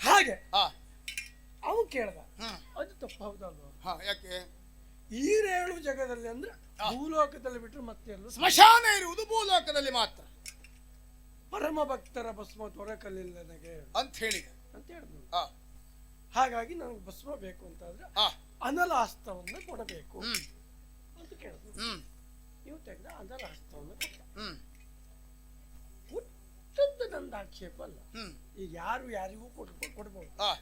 Speaker 2: ಹಾಗೆ ಅವು ಕೇಳ್ದ. ಅದು ತಪ್ಪು ಹೌದಲ್ವ
Speaker 1: ಹಾ ಯಾಕೆ?
Speaker 2: ಈ ರೇಣು ಜಗದಲ್ಲಿ ಅಂದ್ರೆ ಭೂಲೋಕದಲ್ಲಿ ಬಿಟ್ಟರೆ ಮತ್ತೆ ಎಲ್ಲ?
Speaker 1: ಸ್ಮಶಾನ ಇರುವುದು ಭೂಲೋಕದಲ್ಲಿ ಮಾತ್ರ.
Speaker 2: ಪರಮ ಭಕ್ತರ ಭಸ್ಮ ದೊರಕಲಿಲ್ಲ ನನಗೆ.
Speaker 1: ಅಂತ ಹೇಳಿದ.
Speaker 2: ಅಂತ ಹೇಳಿದ್ರು ಹಾಗಾಗಿ ನನಗೆ ಭಸ್ಮ ಬೇಕು ಅಂತಂದ್ರೆ ಅನಲಾಸ್ತವನ್ನು ಕೊಡಬೇಕು ಅಂತ ಕೇಳಿದ್ರು ನೀವು ತೆಗೆದ ಅನಲಾಸ್ತವನ್ನು ಕೊಟ್ಟ
Speaker 1: ಹ್ಮ್.
Speaker 2: ಹುಟ್ಟದ್ದು ನಂದು ಆಕ್ಷೇಪ ಅಲ್ಲ. ಈಗ ಯಾರು ಯಾರಿಗೂ ಕೊಡ್ಬೋದು ಕೊಡ್ಬೋದು.
Speaker 1: ಆ.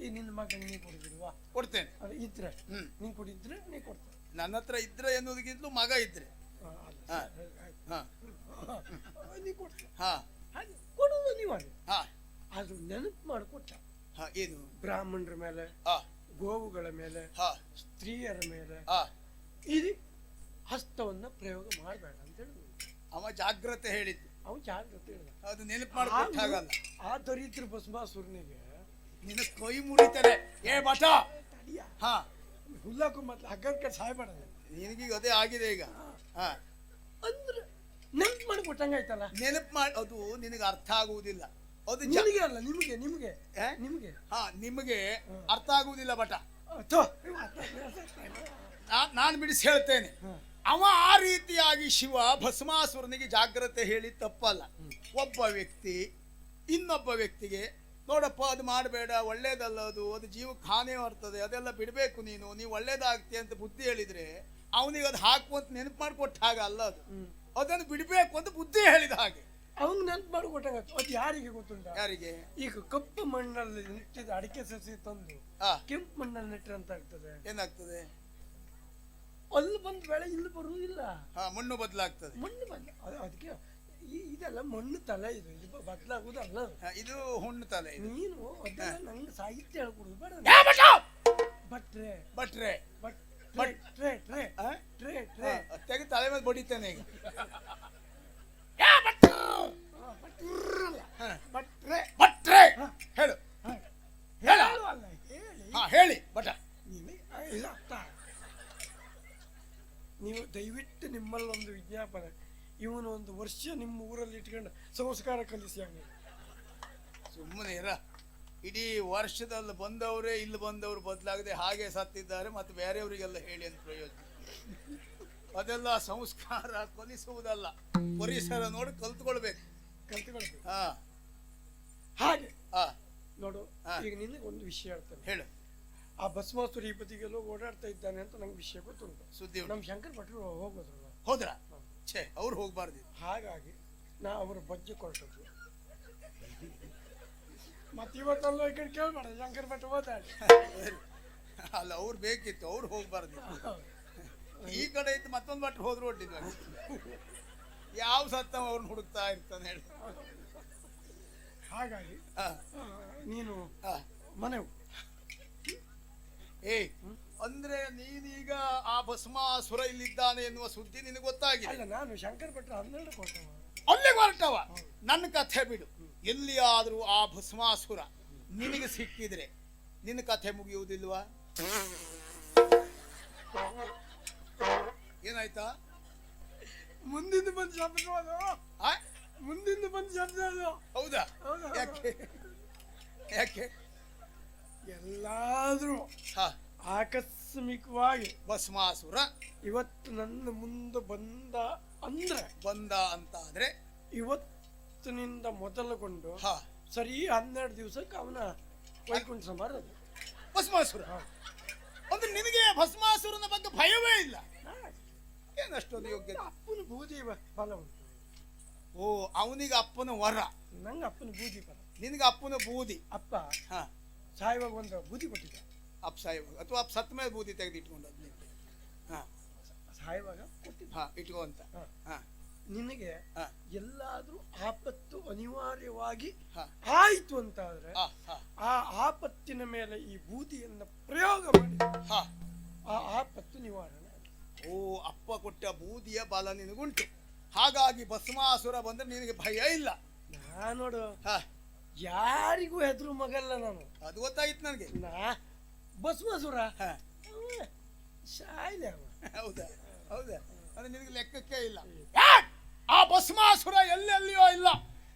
Speaker 2: ಈ ನಿನ್ನ ಮಗನಿಗೆ ನೀ ಕೊಡಿದಿಲ್ವಾ?
Speaker 1: ಕೊಡ್ತೇನೆ.
Speaker 2: ಅದು ಇದ್ರೆ.
Speaker 1: ಹ್ಮ್.
Speaker 2: ನೀನು ಕೊಡಿದ್ರೆ ನೀ ಕೊಡ್ತೇನೆ.
Speaker 1: ನನ್ನ ಹತ್ರ ಇದ್ರೆ ಎನ್ನುವುದಕ್ಕಿಂತಲೂ ಮಗ ಇದ್ರೆ.
Speaker 2: ಆ, ಅಲ್ಲ,
Speaker 1: ಹಾ.
Speaker 2: ನೀ
Speaker 1: ಹಾ.
Speaker 2: ಹಾಗೆ ನೀವಾಗೆ
Speaker 1: ಹಾ.
Speaker 2: ಅದು ನೆನಪು ಮಾಡಿಕೊಟ್ಟ.
Speaker 1: ಹಾ ಏನು?
Speaker 2: ಬ್ರಾಹ್ಮಣರ ಮೇಲೆ
Speaker 1: ಆ.
Speaker 2: ಗೋವುಗಳ ಮೇಲೆ
Speaker 1: ಹಾ.
Speaker 2: ಸ್ತ್ರೀಯರ ಮೇಲೆ
Speaker 1: ಆ.
Speaker 2: ಇದು ಹಸ್ತವನ್ನ ಪ್ರಯೋಗ ಮಾಡಬೇಡ ಅಂತ ಹೇಳಿದ್ರು.
Speaker 1: ಅವ ಜಾಗ್ರತೆ ಹೇಳಿದ್ದು.
Speaker 2: ಅವನು ಜಾಗ್ರತೆ ಹೇಳಿದ.
Speaker 1: ಅದು ನೆನಪು ಮಾಡ್ಕೊಟ್ಟ ಹಾಗಲ್ಲ
Speaker 2: ಆ ದರಿದ್ರ ಭಸ್ಮಾಸುರನಿಗೆ
Speaker 1: ನಿನ್ನ ಕೈ ಮುರಿತಾರೆ ಏ ಬಟ!
Speaker 2: ತಡಿಯ.
Speaker 1: ಹಾ.
Speaker 2: ಹುಲ್ಲಕ್ಕೂ ಮತ್ತೆ ಹಗ್ಗಕ್ಕೆ ಸಾಯ್ಬೇಡ ನೀನು.
Speaker 1: ನಿನಗೀಗ ಅದೇ ಆಗಿದೆ ಈಗ. ಹಾ.
Speaker 2: ಅಂದ್ರೆ ನೆನಪು ಮಾಡಿ ಕೊಟ್ಟಂಗಾಯ್ತಲ್ಲ
Speaker 1: ನೆನಪು ಮಾಡಿ ಅದು ನಿನಗೆ ಅರ್ಥ ಆಗುವುದಿಲ್ಲ. ಅದು
Speaker 2: ನಿಮಗೆ ಅಲ್ಲ ನಿಮಗೆ ನಿಮಗೆ? ನಿಮಗೆ.
Speaker 1: ಹಾ ನಿಮಗೆ ಅರ್ಥ ಆಗುವುದಿಲ್ಲ ಬಟ. ನಾನು ಬಿಡಿಸಿ ಹೇಳ್ತೇನೆ. ಅವ ಆ ರೀತಿಯಾಗಿ ಶಿವ ಭಸ್ಮಾಸುರನಿಗೆ ಜಾಗ್ರತೆ ಹೇಳಿ ತಪ್ಪಲ್ಲ. ಒಬ್ಬ ವ್ಯಕ್ತಿ ಇನ್ನೊಬ್ಬ ವ್ಯಕ್ತಿಗೆ ನೋಡಪ್ಪ ಅದು ಮಾಡಬೇಡ ಒಳ್ಳೇದಲ್ಲ ಅದು ಅದು ಜೀವಕ್ಕೆ ಹಾನಿ ಬರ್ತದೆ ಅದೆಲ್ಲ ಬಿಡಬೇಕು ನೀನು ನೀವು ಒಳ್ಳೇದಾಗ್ತಿ ಅಂತ ಬುದ್ಧಿ ಹೇಳಿದ್ರೆ ಅವನಿಗೆ ಅದು ಹಾಕುವಂತ ನೆನಪು ಮಾಡಿಕೊಟ್ಟ ಹಾಗೆ ಅಲ್ಲ ಅದು. ಅದನ್ನು ಬಿಡಬೇಕು ಅಂತ ಬುದ್ಧಿ ಹೇಳಿದ ಹಾಗೆ.
Speaker 2: ಅವ್ನು ನೆನಪು ಮಾಡಿಕೊಟ್ಟಾಗ ಅದು ಯಾರಿಗೆ ಗೊತ್ತುಂಟ?
Speaker 1: ಯಾರಿಗೆ?
Speaker 2: ಈಗ ಕಪ್ಪು ಮಣ್ಣಲ್ಲಿ ನೆಟ್ಟಿದ ಅಡಿಕೆ ಸಸಿ ತಂದು ಕೆಂಪು ಮಣ್ಣಲ್ಲಿ ನೆಟ್ಟರೆ ಅಂತ ಆಗ್ತದೆ?
Speaker 1: ಏನಾಗ್ತದೆ?
Speaker 2: ಅಲ್ಲಿ ಬಂದ ಬೆಳೆ ಇಲ್ಲಿ ಬರುವುದಿಲ್ಲ.
Speaker 1: ಹಾ ಮಣ್ಣು ಬದಲಾಗ್ತದೆ.
Speaker 2: ಮಣ್ಣು ಬದಲ ಅದು ಅದಕ್ಕೆ ಈ- ಇದೆಲ್ಲ ಮಣ್ಣು ತಲೆ ಇದು. ಇದು ಬದಲಾಗುವುದಲ್ಲ.
Speaker 1: ಹಾ, ಇದು ಹುಣ್ಣು ತಲೆ ಇದು.
Speaker 2: ನೀನು ಅದೆಲ್ಲ ನಂಗೆ ಸಾಹಿತ್ಯ ಹೇಳ್ಕೊಡುದು ಬೇಡ
Speaker 1: ಯಾ ಬಟ್ರೆ
Speaker 2: ಬಟ್ರೆ
Speaker 1: ಭಟ್ರೆ.
Speaker 2: ಬಟ್ ಟ್ರೇ ಟ್ರೇ ಟ್ರೇ
Speaker 1: ಆ?
Speaker 2: Tray tray.
Speaker 1: ಹಾ, ತೆಗೆದು ತಲೆ ಮೇಲೆ ಬಡಿತಾನೆ ಈಗ.
Speaker 2: ಆ, ಬಟ್ರಲ್ಲ. ಬಟ್ರೆ
Speaker 1: ಭಟ್ರೆ
Speaker 2: ಹಾ.
Speaker 1: ಹೇಳು.
Speaker 2: ಹಾ.
Speaker 1: ಹೇಳು.
Speaker 2: ಅಲ್ಲ ಹೇಳಿ.
Speaker 1: ಹಾ ಹೇಳಿ ಬಟ
Speaker 2: ನೀನು ಆ, ಇದು ಅರ್ಥ ನೀವು ದಯವಿಟ್ಟು ನಿಮ್ಮಲ್ಲೊಂದು ವಿಜ್ಞಾಪನೆ. ಇವನು ಒಂದು ವರ್ಷ ನಿಮ್ಮ ಊರಲ್ಲಿ ಇಟ್ಕೊಂಡು ಸಂಸ್ಕಾರ ಕಲಿಸಿ ಅವನಿಗೆ
Speaker 1: ಸುಮ್ಮನೆ ಇರ. ಇಡೀ ವರ್ಷದಲ್ಲಿ ಬಂದವರೇ ಇಲ್ಲಿ ಬಂದವರು ಬದಲಾಗದೆ ಹಾಗೆ ಸತ್ತಿದ್ದಾರೆ ಮತ್ತು ಬೇರೆಯವರಿಗೆಲ್ಲ ಹೇಳಿ ಅಂತ ಪ್ರಯೋಜನ. ಅದೆಲ್ಲ ಸಂಸ್ಕಾರ ಕಲಿಸುವುದಲ್ಲ. ಪರಿಸರ ನೋಡಿ ಕಲ್ತ್ಕೊಳ್ಬೇಕು.
Speaker 2: ಕಲ್ತ್ಕೊಳ್ಬೇಕು.
Speaker 1: ಹಾ.
Speaker 2: ಹಾಗೆ.
Speaker 1: ಹಾ.
Speaker 2: ನೋಡು. ಈಗ ನಿನಗೆ ಒಂದು ವಿಷಯ ಹೇಳ್ತೇನೆ.
Speaker 1: ಹೇಳು.
Speaker 2: ಆ ಬದಿಗೆಲ್ಲೋ ಓಡಾಡ್ತಾ ಇದ್ದಾನೆ ಅಂತ ನಂಗೆ ವಿಷಯ ಗೊತ್ತುಂಟು.
Speaker 1: ಸುದ್ದಿ
Speaker 2: ನಮ್ಮ ಶಂಕರ್ ಭಟ್ರು ಹೋಗೋದ್ರಲ್ಲ.
Speaker 1: ಹೋದ್ರ? ಛೇ ಅವ್ರು ಹೋಗ್ಬಾರ್ದು
Speaker 2: ಹಾಗಾಗಿ ನಾ ಅವ್ರ ಬಗ್ಗೆ ಕೊಟ್ಟದ್ದು ಮತ್ತೆ ಇವತ್ತಲ್ಲ ಈ ಕಡೆ ಕೇಳ್ಬೇಡ ಶಂಕರ್ ಭಟ್ ಓದಾಡಿ
Speaker 1: ಅಲ್ಲ ಅವ್ರು ಬೇಕಿತ್ತು ಅವ್ರು ಹೋಗ್ಬಾರ್ದು ಈ ಕಡೆ ಇತ್ತು ಮತ್ತೊಂದು ಭಟ್ರು ಹೋದ್ರು ಒಟ್ಟಿದ್ವ ಯಾವ ಸತ್ತ ಅವ್ರನ್ನ ಹುಡುಕ್ತಾ ಇರ್ತಾನೆ ಹೇಳಿ.
Speaker 2: ಹಾಗಾಗಿ
Speaker 1: ಹಾ.
Speaker 2: ನೀನು ಮನೆ
Speaker 1: ಏಯ್ ಅಂದ್ರೆ ನೀನೀಗ ಆ ಭಸ್ಮಾಸುರ ಇಲ್ಲಿದ್ದಾನೆ ಎನ್ನುವ ಸುದ್ದಿ ನಿನಗೆ ಗೊತ್ತಾಗಿದೆ.
Speaker 2: ಅಲ್ಲ ನಾನು ಶಂಕರ್ ಭಟ್ರು ಹನ್ನೆರಡು ಕೊಟ್ಟವ.
Speaker 1: ಅಲ್ಲಿಗೆ ಹೊರಟವ. ನನ್ನ ಕಥೆ ಬಿಡು. ಎಲ್ಲಿಯಾದರೂ ಆ ಭಸ್ಮಾಸುರ ನಿನಗೆ ಸಿಕ್ಕಿದ್ರೆ ನಿನ್ನ ಕಥೆ ಮುಗಿಯುವುದಿಲ್ವಾ? ಏನಾಯ್ತಾ?
Speaker 2: ಮುಂದಿಂದ ಬಂದು ಶಬ್ದ ಅದು.
Speaker 1: ಆ?
Speaker 2: ಮುಂದಿಂದ ಬಂದು ಶಬ್ದ ಅದು.
Speaker 1: ಹೌದು. ಯಾಕೆ? ಯಾಕೆ?
Speaker 2: ಎಲ್ಲಾದ್ರೂ ಆಕಸ್ಮಿಕವಾಗಿ
Speaker 1: ಭಸ್ಮಾಸುರ.
Speaker 2: ಇವತ್ತು ನನ್ನ ಮುಂದೆ ಬಂದ ಅಂದ್ರೆ
Speaker 1: ಬಂದ ಅಂತ ಆದ್ರೆ
Speaker 2: ಇವತ್ತಿನಿಂದ ಮೊದಲುಗೊಂಡು
Speaker 1: ಹಾ.
Speaker 2: ಸರಿ ಹನ್ನೆರಡು ದಿವಸಕ್ಕೆ ಅವನ ವೈಕುಂಠ ಸಮಾರ
Speaker 1: ಭಸ್ಮಾಸುರ. ಅಂದ್ರೆ ನಿನಗೆ ಭಸ್ಮಾಸುರನ ಬಗ್ಗೆ ಭಯವೇ ಇಲ್ಲ. ಏನಷ್ಟೊಂದು ಯೋಗ್ಯ
Speaker 2: ಅಪ್ಪನ ಬೂದಿ ಬಲ ಉಂಟು.
Speaker 1: ಓ ಅವನಿಗೆ ಅಪ್ಪನ ವರ.
Speaker 2: ನಂಗೆ ಅಪ್ಪನ ಬೂದಿ ಫಲ
Speaker 1: ನಿನಗೆ ಅಪ್ಪನ ಬೂದಿ.
Speaker 2: ಅಪ್ಪ
Speaker 1: ಹಾ.
Speaker 2: ಸಾಯುವಾಗ ಒಂದು ಬೂದಿ ಕೊಟ್ಟಿದ್ದ.
Speaker 1: ಅಪ್ ಸಾಯುವಾಗ ಅಥವಾ ಅಪ್ ಸತ್ತ ಮೇಲೆ ಬೂದಿ ತೆಗೆದು ಇಟ್ಕೊಂಡದ್ದು ನೀನು ಹಾ.
Speaker 2: ಸಾಯುವಾಗ ಕೊಟ್ಟಿದ್ದ.
Speaker 1: ಹಾ ಇಟ್ಕೋ ಅಂತ.
Speaker 2: ಹಾ. ನಿನಗೆ ಎಲ್ಲಾದ್ರೂ ಆಪತ್ತು ಅನಿವಾರ್ಯವಾಗಿ
Speaker 1: ಹಾ.
Speaker 2: ಆಯ್ತು ಅಂತ ಆದ್ರೆ ಆ ಆಪತ್ತಿನ ಮೇಲೆ ಈ ಬೂದಿಯನ್ನ ಪ್ರಯೋಗ ಮಾಡಿ.
Speaker 1: ಹಾ.
Speaker 2: ಆ ಆಪತ್ತು ನಿವಾರಣೆ
Speaker 1: ಓ ಅಪ್ಪ ಕೊಟ್ಟ ಬೂದಿಯ ಬಲ ನಿನಗುಂಟು. ಹಾಗಾಗಿ ಭಸ್ಮಾಸುರ ಬಂದ್ರೆ ನಿನಗೆ ಭಯ ಇಲ್ಲ.
Speaker 2: ನಾನು ನೋಡು.
Speaker 1: ಹಾ.
Speaker 2: ಯಾರಿಗೂ ಹೆದ್ರು ಮಗಲ್ಲ ನಾನು.
Speaker 1: ಅದು ಗೊತ್ತಾಗಿತ್ತು ನನಗೆ.
Speaker 2: ನಾ ಬಸವಸುರ? ಅವ
Speaker 1: ಹೌದಾ? ಹೌದಾ? ಅಂದ್ರೆ ನಿನಗೆ ಲೆಕ್ಕಕ್ಕೆ ಇಲ್ಲ? ಆ ಭಸ್ಮಾಸುರ ಎಲ್ಲೆಲ್ಲಿಯೋ ಇಲ್ಲ.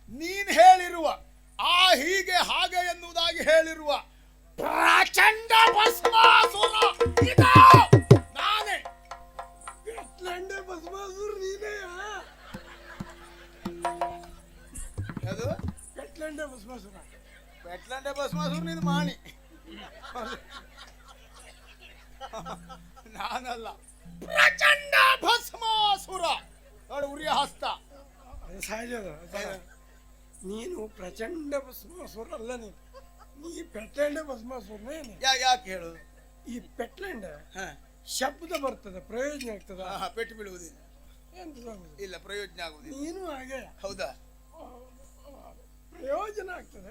Speaker 1: ನೀನ್ ಹೇಳಿರುವ ಆ ಹೀಗೆ ಹಾಗೆ ಎನ್ನುವುದಾಗಿ ಹೇಳಿರುವ ಪ್ರಾಚ ಪ್ರಚಂಡ ಭಸ್ಮಾಸುರ ನಾನೇ.
Speaker 2: ಭಸ್ಮಾಸುರ ನೀನೇ ಪೆಟ್ಲಂಡೆ ಭಸ್ಮಾಸುರ
Speaker 1: ಪೆಟ್ಲಂಡೆ ಭಸ್ಮಾಸುರ ನೀನು ಮಾಣಿ. ನಾನಲ್ಲ. ಪ್ರಚಂಡ ಭಸ್ಮಾಸುರ. ನೋಡು ಉರಿಯ ಹಸ್ತ.
Speaker 2: ಅದು ಸಹಜ. ನೀನು ಪ್ರಚಂಡ ಭಸ್ಮಾಸುರ ಅಲ್ಲ ನೀನು. ನೀ ಪೆಟ್ಲಂಡೆ ಭಸ್ಮಾಸುರನೇ
Speaker 1: ಯಾಕೆ ಹೇಳು?
Speaker 2: ಈ ಪೆಟ್ಲಂಡ ಶಬ್ದ ಬರ್ತದೆ ಪ್ರಯೋಜನ ಆಗ್ತದ?
Speaker 1: ಪೆಟ್ಟು ಬೀಳುವುದಿಲ್ಲ.
Speaker 2: ಎಂತ
Speaker 1: ಇಲ್ಲ ಪ್ರಯೋಜನ ಆಗುವುದಿಲ್ಲ.
Speaker 2: ನೀನು ಹಾಗೆ.
Speaker 1: ಹೌದಾ?
Speaker 2: ಪ್ರಯೋಜನ ಆಗ್ತದೆ.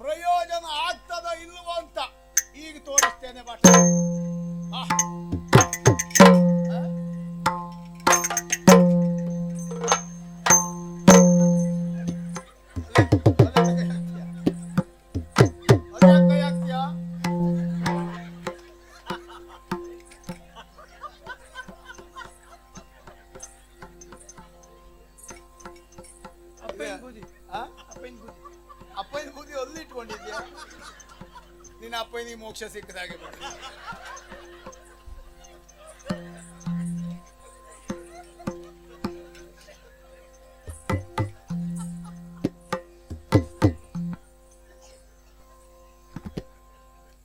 Speaker 1: ಪ್ರಯೋಜನ ಆಗ್ತದ ಇಲ್ವೋ ಅಂತ ಈಗ ತೋರಿಸ್ತೇನೆ ಬಾಟ ಇಟ್ಕೊಂಡಿದ್ಯಾ? ನಿನ್ನ ಅಪ್ಪ ನೀ ಮೋಕ್ಷ ಸಿಕ್ಕದಾಗೆ.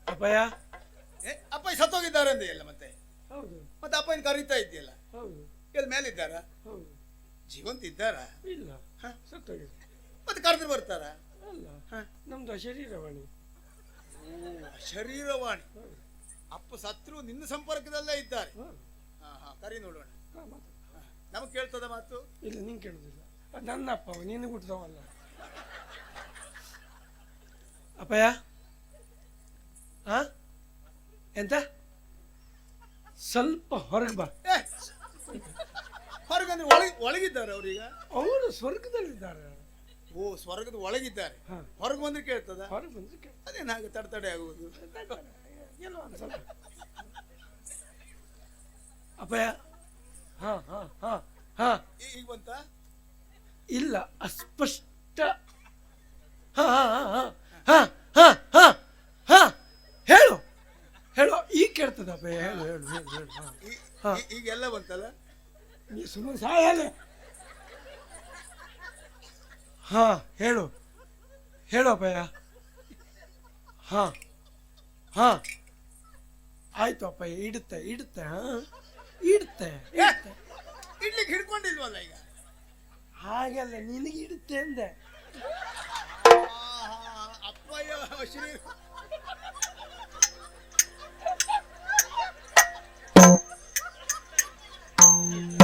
Speaker 2: ಅಪ್ಪಯ್ಯ?
Speaker 1: ಏ, ಅಪ್ಪ ಸತ್ತೋಗಿದ್ದಾರೆ ಅಂದೆಯಲ್ಲ ಮತ್ತೆ?
Speaker 2: ಹೌದು.
Speaker 1: ಮತ್ತೆ ಅಪ್ಪನ ಕರೀತಾ ಇದೆಯಲ್ಲ
Speaker 2: ಹೌದು.
Speaker 1: ಎಲ್ಲಿ ಮೇಲಿದ್ದಾರ?
Speaker 2: ಹೌದು.
Speaker 1: ಜೀವಂತ ಇದ್ದಾರಾ?
Speaker 2: ಇಲ್ಲ.
Speaker 1: ಮತ್ತೆ ಕರೆದು ಬರ್ತಾರ?
Speaker 2: ಅಲ್ಲ? ನಮ್ದು ಶರೀರವಾಣಿ
Speaker 1: ಶರೀರವಾಣಿ. ಅಪ್ಪ ಸತ್ರು ನಿನ್ನ ಸಂಪರ್ಕದಲ್ಲೇ ಇದ್ದಾರೆ.
Speaker 2: ಹ.
Speaker 1: ಹಾ ಹಾ ಕರಿ ನೋಡೋಣ. ನಮಗೆ ಕೇಳ್ತದ ಮಾತು?
Speaker 2: ಇಲ್ಲ ನೀನು ಕೇಳುದಿಲ್ಲ. ನನ್ನ ಅಪ್ಪ ನೀನು ಹುಟ್ಟಿದವಲ್ಲ ಅಪ್ಪಯ್ಯ? ಹಾ? ಎಂತ? ಸ್ವಲ್ಪ ಹೊರಗೆ ಬಾ.
Speaker 1: ಏ ಹೊರಗಂದ್ರೆ ಒಳಗೆ ಒಳಗಿದ್ದಾರೆ ಅವ್ರೀಗ?
Speaker 2: ಅವರು ಸ್ವರ್ಗದಲ್ಲಿದ್ದಾರೆ.
Speaker 1: ಓ ಸ್ವರ್ಗದ ಒಳಗಿದ್ದಾರೆ.
Speaker 2: ಹ.
Speaker 1: ಹೊರಗೆ ಬಂದ್ರೆ ಕೇಳ್ತದ?
Speaker 2: ಹೊರಗೆ ಬಂದ್ರೆ ಕೇಳ್ತದೆ.
Speaker 1: ಅದೇನು ಹಾಗೆ ತಡೆತಡೆ ಆಗುವುದು?
Speaker 2: ಏನೋ ಅನ್ಸಲ್ಲ ಅಪ್ಪಯ್ಯ? ಹಾ ಹಾ ಹಾ ಹಾ.
Speaker 1: ಈ- ಈಗ ಬಂತ?
Speaker 2: ಇಲ್ಲ ಅಸ್ಪಷ್ಟ. ಹಾ ಹಾ ಹಾ ಹಾ ಹಾ ಹಾ ಹಾ ಹೇಳು ಹೇಳು ಈಗ ಕೇಳ್ತದ ಅಪ್ಪ ಹೇಳು ಹೇಳು ಹೇಳು ಹೇಳು ಹಾ.
Speaker 1: ಈ-
Speaker 2: ಹಾ.
Speaker 1: ಈ- ಈಗೆಲ್ಲ ಬಂತಲ್ಲ?
Speaker 2: ನೀ ಸುಮ್ಮನೆ ಸಾಯಲ್ಲ ಹಾ ಹೇಳು. ಹೇಳು ಅಪ್ಪಯ್ಯ. ಹಾ. ಹಾ. ಆಯ್ತು ಅಪ್ಪಯ್ಯ ಇಡುತ್ತೆ ಇಡುತ್ತೆ ಹಾ. ಇಡುತ್ತೆ ಇಡುತ್ತೆ.
Speaker 1: ಇಡ್ಲಿಕ್ಕೆ ಹಿಡ್ಕೊಂಡಿಲ್ವಲ್ಲ ಈಗ?
Speaker 2: ಹಾಗಲ್ಲ ನಿನಗೆ ಇಡುತ್ತೆ ಅಂದೆ.
Speaker 1: ಆಹಾ, ಅಪ್ಪಯ್ಯ ಶ್ರೀ.
Speaker 2: ಓಂ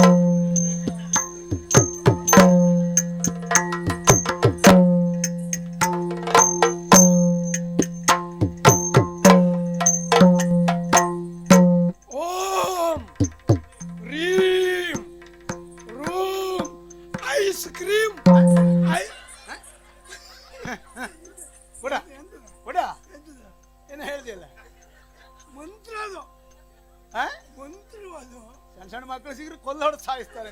Speaker 1: ಮಕ್ಕಳು ಸಿಗ್ರೆ ಕೊಲ್ಲ ಹೊಡೆದು ಸಾಯಿಸ್ತಾರೆ